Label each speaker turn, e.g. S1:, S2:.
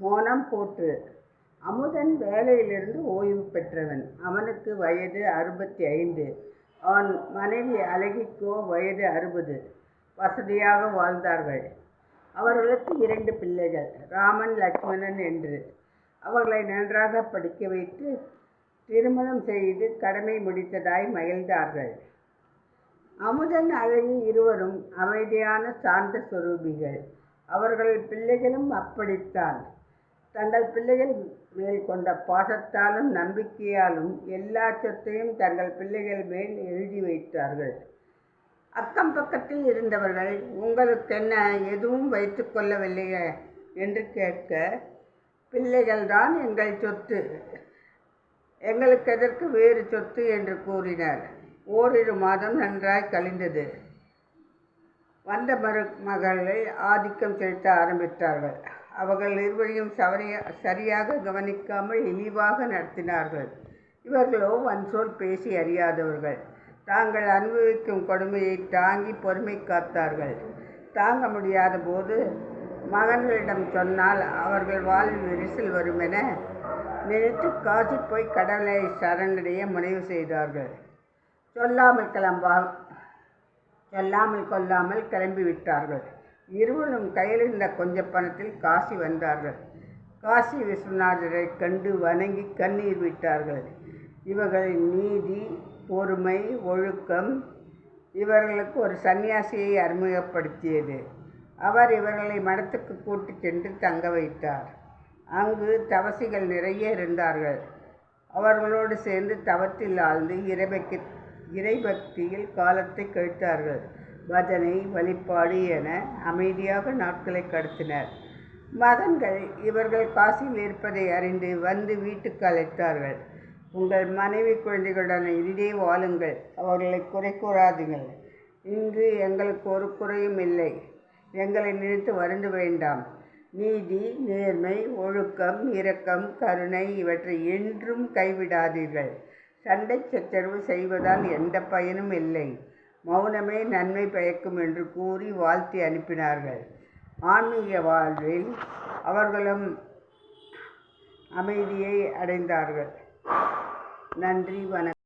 S1: மோனம் போற்று அமுதன் வேலையிலிருந்து ஓய்வு பெற்றவன். அவனுக்கு வயது அறுபத்தி ஐந்து. அவன் மனைவி அழகிக்கோ வயது அறுபது. வசதியாக வாழ்ந்தார்கள். அவர்களுக்கு இரண்டு பிள்ளைகள். ராமன் லட்சுமணன் என்று. அவர்களை நன்றாக படிக்க வைத்து திருமணம் செய்து கடமை முடித்ததாய் மகிழ்ந்தார்கள். அமுதன் அழகி இருவரும் அமைதியான சார்ந்த சொரூபிகள். அவர்கள் பிள்ளைகளும் அப்படித்தான். தங்கள் பிள்ளைகள் மேல் கொண்ட பாசத்தாலும் நம்பிக்கையாலும் எல்லா சொத்தையும் தங்கள் பிள்ளைகள் மேல் எழுதி வைத்தார்கள். அக்கம் பக்கத்தில் இருந்தவர்கள் உங்களுக்கென்ன எதுவும் வைத்து கொள்ளவில்லையே? என்று கேட்க பிள்ளைகள்தான் எங்கள் சொத்து. எங்களுக்கு எதற்கு வேறு சொத்து? என்று கூறினர். ஓரிரு மாதம் நன்றாய்க் கழிந்தது. வந்த மருமகளை ஆதிக்கம் செலுத்த ஆரம்பித்தார்கள். அவர்கள் இருவரையும் சரியாக கவனிக்காமல் இழிவாக நடத்தினார்கள். இவர்களோ வன்சொல் பேசி அறியாதவர்கள். தாங்கள் அனுபவிக்கும் கொடுமையை தாங்கி பொறுமை காத்தார்கள். தாங்க முடியாத போது மகன்களிடம் சொன்னால் அவர்கள் வாழ்வில் விரிசல் வருமென நினைத்து காசி போய் கடலை சரணடைய முனைவு செய்தார்கள். சொல்லாமல் கிளம்பா சொல்லாமல் கொல்லாமல் கிளம்பிவிட்டார்கள். இருவரும் கையிலிருந்த கொஞ்ச பணத்தில் காசி வந்தார்கள். காசி விஸ்வநாதரை கண்டு வணங்கி கண்ணீர் விட்டார்கள். இவர்களின் நீதி, பொறுமை, ஒழுக்கம் இவர்களுக்கு ஒரு சந்நியாசியை அறிமுகப்படுத்தியது. அவர் இவர்களை மடத்துக்கு கூட்டி சென்று தங்க வைத்தார். அங்கு தவசிகள் நிறைய இருந்தார்கள். அவர்களோடு சேர்ந்து தவத்தில் ஆழ்ந்து இறைபக்தியில் காலத்தை கழித்தார்கள். பஜனை, வழிபாடு என அமைதியாக நாட்களை கடத்தினர். மகன்கள் இவர்கள் காசியில் இருப்பதை அறிந்து வந்து வீட்டுக்கு அழைத்தார்கள். உங்கள் மனைவி குழந்தைகளுடன் இனிதே வாழுங்கள். அவர்களை குறை கூறாதீர்கள். இங்கு எங்களுக்கு ஒரு குறையும் இல்லை. எங்களை நினைத்து வருந்த வேண்டாம். நீதி, நேர்மை, ஒழுக்கம், இரக்கம், கருணை இவற்றை என்றும் கைவிடாதீர்கள். சண்டை சச்சரவு செய்வதால் எந்தப் பயனும் இல்லை. மௌனமே நன்மை பயக்கும் என்று கூறி வாழ்த்தி அனுப்பினார்கள். ஆன்மீக வாழ்வில் அவர்களும் அமைதியை அடைந்தார்கள். நன்றி வணக்கம்.